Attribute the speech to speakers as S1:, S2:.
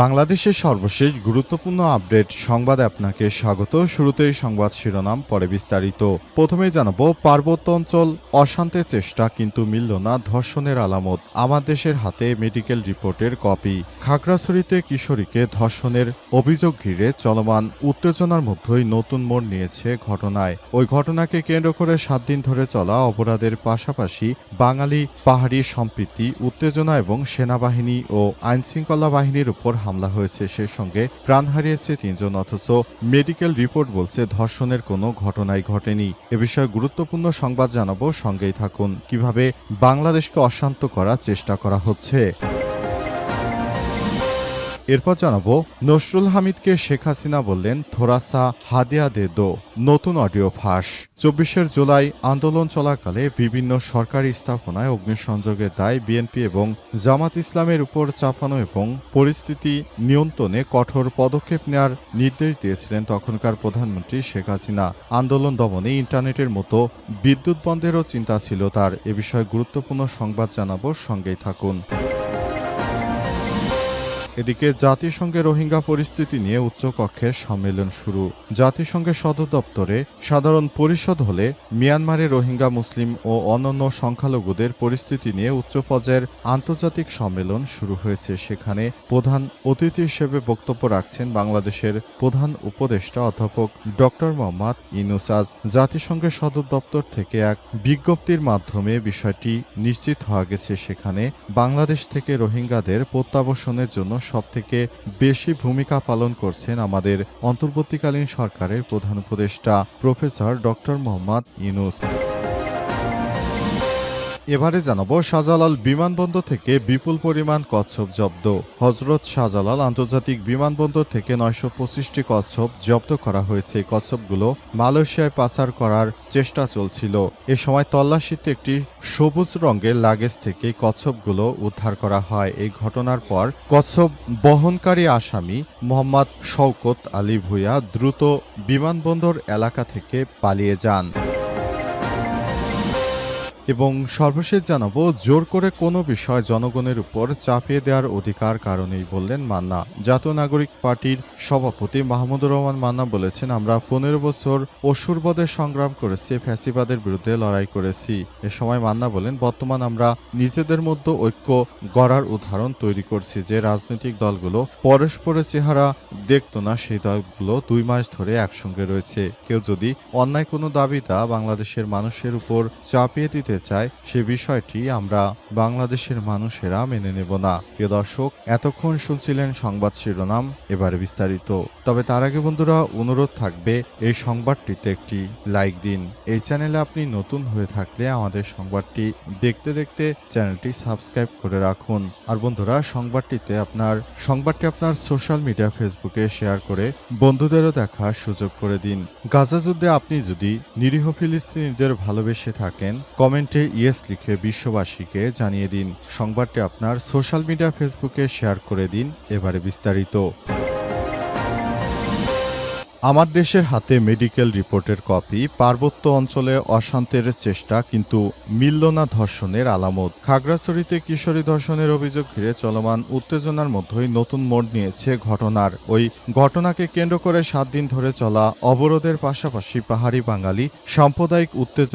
S1: বাংলাদেশের সর্বশেষ গুরুত্বপূর্ণ আপডেট সংবাদে আপনাকে স্বাগত। শুরুতেই সংবাদ শিরোনাম, পরে বিস্তারিত। প্রথমে জানাব, পার্বত্য অঞ্চল অশান্তের চেষ্টা, কিন্তু মিলল না ধর্ষণের আলামত। আমার দেশের হাতে মেডিকেল রিপোর্টের কপি। খাগড়াছড়িতে কিশোরীকে ধর্ষণের অভিযোগ ঘিরে চলমান উত্তেজনার মধ্যেই নতুন মোড় নিয়েছে ঘটনায়। ওই ঘটনাকে কেন্দ্র করে সাত দিন ধরে চলা অপরাধের পাশাপাশি বাঙালি পাহাড়ি সম্প্রীতি, উত্তেজনা এবং সেনাবাহিনী ও আইনশৃঙ্খলা বাহিনীর উপর হামলা হয়েছে সে সঙ্গে প্রাণ হারিয়েছে তিনজন, অথচ মেডিকেল রিপোর্ট বলছে ধর্ষণের কোনো ঘটনাই ঘটেনি। এ বিষয়ে গুরুত্বপূর্ণ সংবাদ জানাব, সঙ্গেই থাকুন। কীভাবে বাংলাদেশকে অশান্ত করার চেষ্টা করা হচ্ছে? এরপর জানাব, নসরুল হামিদকে শেখ হাসিনা বললেন, থোরাসা হাদিয়া দে দো, নতুন অডিও ফাঁস। চব্বিশের জুলাই আন্দোলন চলাকালে বিভিন্ন সরকারি স্থাপনায় অগ্নিসংযোগের দায় বিএনপি এবং জামাত ইসলামের উপর চাপানো এবং পরিস্থিতি নিয়ন্ত্রণে কঠোর পদক্ষেপ নেওয়ার নির্দেশ দিয়েছিলেন তখনকার প্রধানমন্ত্রী শেখ হাসিনা। আন্দোলন দমনে ইন্টারনেটের মতো বিদ্যুৎ বন্ধেরও চিন্তা ছিল তার। এ বিষয়ে গুরুত্বপূর্ণ সংবাদ জানাব, সঙ্গেই থাকুন। এদিকে জাতিসংঘে রোহিঙ্গা পরিস্থিতি নিয়ে উচ্চকক্ষের সম্মেলন শুরু। জাতিসংঘের সদর দপ্তরে সাধারণ পরিষদ হলে মিয়ানমারে রোহিঙ্গা, মুসলিম ও অন্যান্য সংখ্যালঘুদের পরিস্থিতি নিয়ে উচ্চ পর্যায়ের আন্তর্জাতিক সম্মেলন শুরু হয়েছে। সেখানে প্রধান অতিথি হিসেবে বক্তব্য রাখছেন বাংলাদেশের প্রধান উপদেষ্টা অধ্যাপক ডক্টর মোহাম্মদ ইনুসাজ জাতিসংঘের সদর দপ্তর থেকে এক বিজ্ঞপ্তির মাধ্যমে বিষয়টি নিশ্চিত হওয়া গেছে। সেখানে বাংলাদেশ থেকে রোহিঙ্গাদের প্রত্যাবর্ষণের জন্য সবথেকে বেশি ভূমিকা পালন করছেন আমাদের অন্তর্বর্তীকালীন সরকারের প্রধান উপদেষ্টা প্রফেসর ডক্টর মোহাম্মদ ইউনুস। এবারে জানাব শাহজালাল বিমানবন্দর থেকে বিপুল পরিমাণ কচ্ছপ জব্দ। হজরত শাহজালাল আন্তর্জাতিক বিমানবন্দর থেকে নয়শো পঁচিশটি কচ্ছপ জব্দ করা হয়েছে। এই কচ্ছপগুলো মালয়েশিয়ায় পাচার করার চেষ্টা চলছিল। এ সময় তল্লাশিতে একটি সবুজ রঙের লাগেজ থেকে কচ্ছপগুলো উদ্ধার করা হয়। এই ঘটনার পর কচ্ছপ বহনকারী আসামি মোহাম্মদ শওকত আলী ভুইয়া দ্রুত বিমানবন্দর এলাকা থেকে পালিয়ে যান। এবং সর্বশেষ জানাব, জোর করে কোনো বিষয় জনগণের উপর চাপিয়ে দেওয়ার অধিকার কারণেই বললেন মান্না। জাতীয় নাগরিক পার্টির সভাপতি মাহমুদুর রহমান মান্না বলেছেন, আমরা পনেরো বছর অসুরবদের সংগ্রাম করেছি, ফ্যাসিবাদের বিরুদ্ধে লড়াই করেছি। এ সময় মান্না বলেন, বর্তমান আমরা নিজেদের মধ্যে ঐক্য গড়ার উদাহরণ তৈরি করছি যে রাজনৈতিক দলগুলো পরস্পরের চেহারা দেখতো না, সেই দলগুলো দুই মাস ধরে একসঙ্গে রয়েছে। কেউ যদি অন্যায় কোনো দাবিটা বাংলাদেশের মানুষের উপর চাপিয়ে দিতে চায় সে বিষয়টি আমরা বাংলাদেশের মানুষেরা মেনে নেব না। প্রিয় দর্শক, এতক্ষণ শুনছিলেন সংবাদ শিরোনাম, এবার বিস্তারিত। তবে তার আগে বন্ধুরা, অনুরোধ থাকবে এই সংবাদটিতে একটি লাইক দিন। এই চ্যানেলে আপনি নতুন হয়ে থাকলে আমাদের সংবাদটি দেখতে দেখতে চ্যানেলটি সাবস্ক্রাইব করে রাখুন। আর বন্ধুরা, সংবাদটিতে আপনার, সংবাদটি আপনার সোশ্যাল মিডিয়া ফেসবুকে শেয়ার করে বন্ধুদেরও দেখার সুযোগ করে দিন। গাজা যুদ্ধে আপনি যদি নিরীহ ফিলিস্তিনিদের ভালোবেসে থাকেন কমেন্টে ইয়েস লিখে বিশ্ববাসীকে জানিয়ে দিন। সংবাদটি আপনার সোশ্যাল মিডিয়া ফেসবুকে শেয়ার করে দিন, এবারে বিস্তারিত। আমার দেশের হাতে মেডিকেল রিপোর্টের কপি, পার্বত্য অঞ্চলে অশান্তের চেষ্টা, কিন্তু মিলল না ধর্ষণের আলামত। খাগড়াছড়িতে কিশোরী ধর্ষণের অভিযোগ ঘিরে চলমান উত্তেজনার মধ্যেই নতুন মোড় নিয়েছে ঘটনার। ওই ঘটনাকে কেন্দ্র করে সাত দিন ধরে চলা অবরোধের পাশাপাশি পাহাড়ি বাঙালি, সাম্প্রদায়িক উত্তেজনা